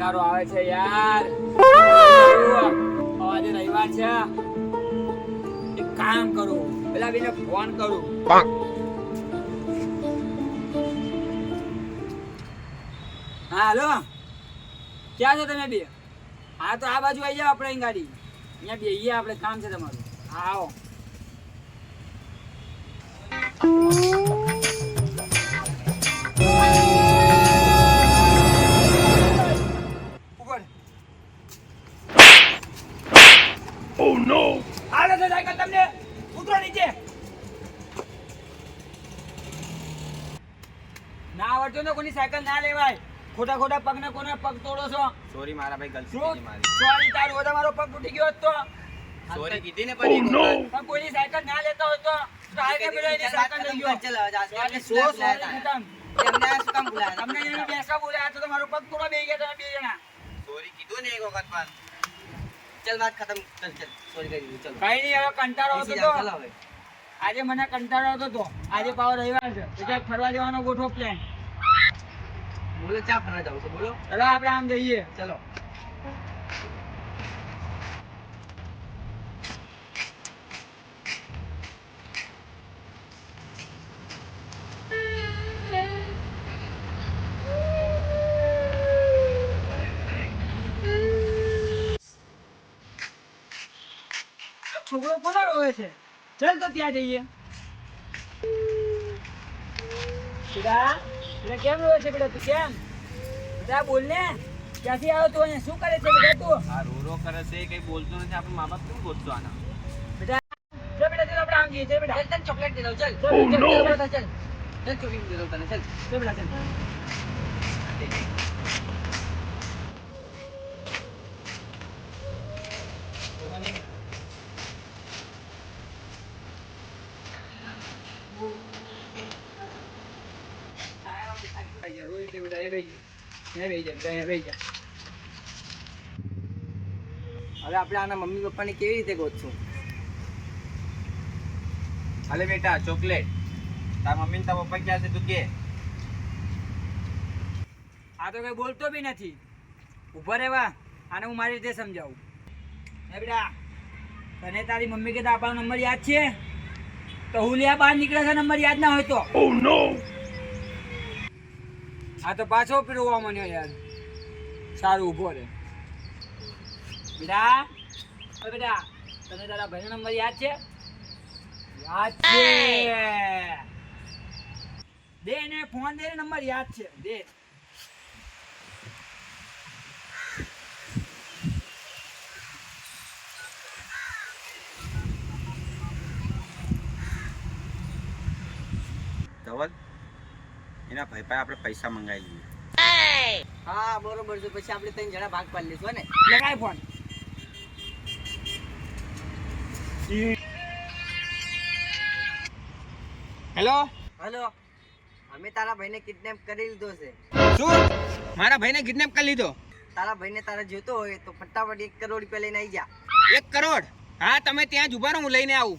કંટાળો આવે છે યાર. આજે રવિવાર છે એક કામ કરું. પેલા બીને ફોન કરું. હા હાલો. ક્યાં છો તમે બે? હા તો આ બાજુ આવી જાઓ આપણે અહીં ગાડી. અહીંયા બેહીએ આપણે. કામ છે તમારું. આવો. હાલો તો સાયકલ તમને ઉતરો નીચે. ના આવડતો ને કોની સાયકલ ના લેવાય. ખોટા ખોટા પગ ને કોના પગ તોડો છો? સોરી મારા ભાઈ ગલતી હતી મારી. સોરી તારું હોય તો મારો પગ તૂટી ગયો હતો. સોરી કીધી ને પણ એક પણ કોઈની સાયકલ ના લેતો હોય તો તો હાલ એની સાયકલ લઈ ગયો? સોરી, સો સોરી કીધા. તમને એને બેસવા બોલ્યા તો તમારો પગ તોડો બે ગયા તમે બે જણા. સોરી કીધું ને એક વખત પણ. ચલ વાત ખતમ. ચલ ચલ. સોરી કરી ચલો. કઈ નહીં હવે કંટાળો આવતો તો. આજે મને કંટાળો આવતો તો. આજે પાવ રવિવાર છે. એટલે ફરવા જવાનો ગોઠવો પ્લાન બોલો ચા ફરવા જાવ છો? બોલો. ચલો આપણે આમ જઈએ. ચલો. છોકરો કોનો રોવે છે ચાલ તો ત્યાં જઈએ બેટા કેમ રોવે છે બેટા તું કેમ બધા બોલ ને ક્યાંથી આવ્યો તું અહીંયા શું કરે છે બેટા તું આ રો રો કરે છે કઈ બોલતો નથી આપણે મા બાપ કેમ બોલતો આના બેટા ચલ બેટા ચલ આપણે આમ જઈએ ચલ બેટા ચલ તને ચોકલેટ દે દઉં ચલ ચલ ચલ ચાલ, ચલ ચાલ ચલ ચોકલેટ દે દઉં તને ચલ ચલ બેટા ચાલ હવે આપણે આના મમ્મી પપ્પાને કેવી રીતે ગોતશું? હાલે બેટા, ચોકલેટ. તાર મમ્મી તાર પપ્પા ક્યાં છે તું કે? આ તો કઈ બોલતો બી નથી. ઊભા રહેવા, આને હું મારી રીતે સમજાવું. હે બેટા, તને તારી મમ્મી કે આપણો નંબર યાદ છે? તો હું લ્યા બહાર નીકળે છે, નંબર યાદ ના હોય તો. આ તો પાછો પીરવા મને યાર. સારું ઊભો રે. બેટા ઓ બેટા તને તારા ભાઈનો નંબર યાદ છે? યાદ છે. દે ને ફોન દે નંબર યાદ છે. દે. ધવલ? એના ભાઈ પાસે આપણે પૈસા મંગાવી લઈએ. હા બરોબર છે. પછી આપણે ત્રણ જણા ભાગ પાડી લઈશું ને? લગાય ફોન. હેલો? હેલો? અમે તારા ભાઈને કિડનેપ કરી લીધો છે. શું? મારા ભાઈને કિડનેપ કરી લીધો? તારા ભાઈને તારા જોતો હોય તો ફટાફટ એક કરોડ રૂપિયા લઈને આવી જા. એક કરોડ? હા તમે ત્યાં જ ઊભા રહો હું લઈને આવું.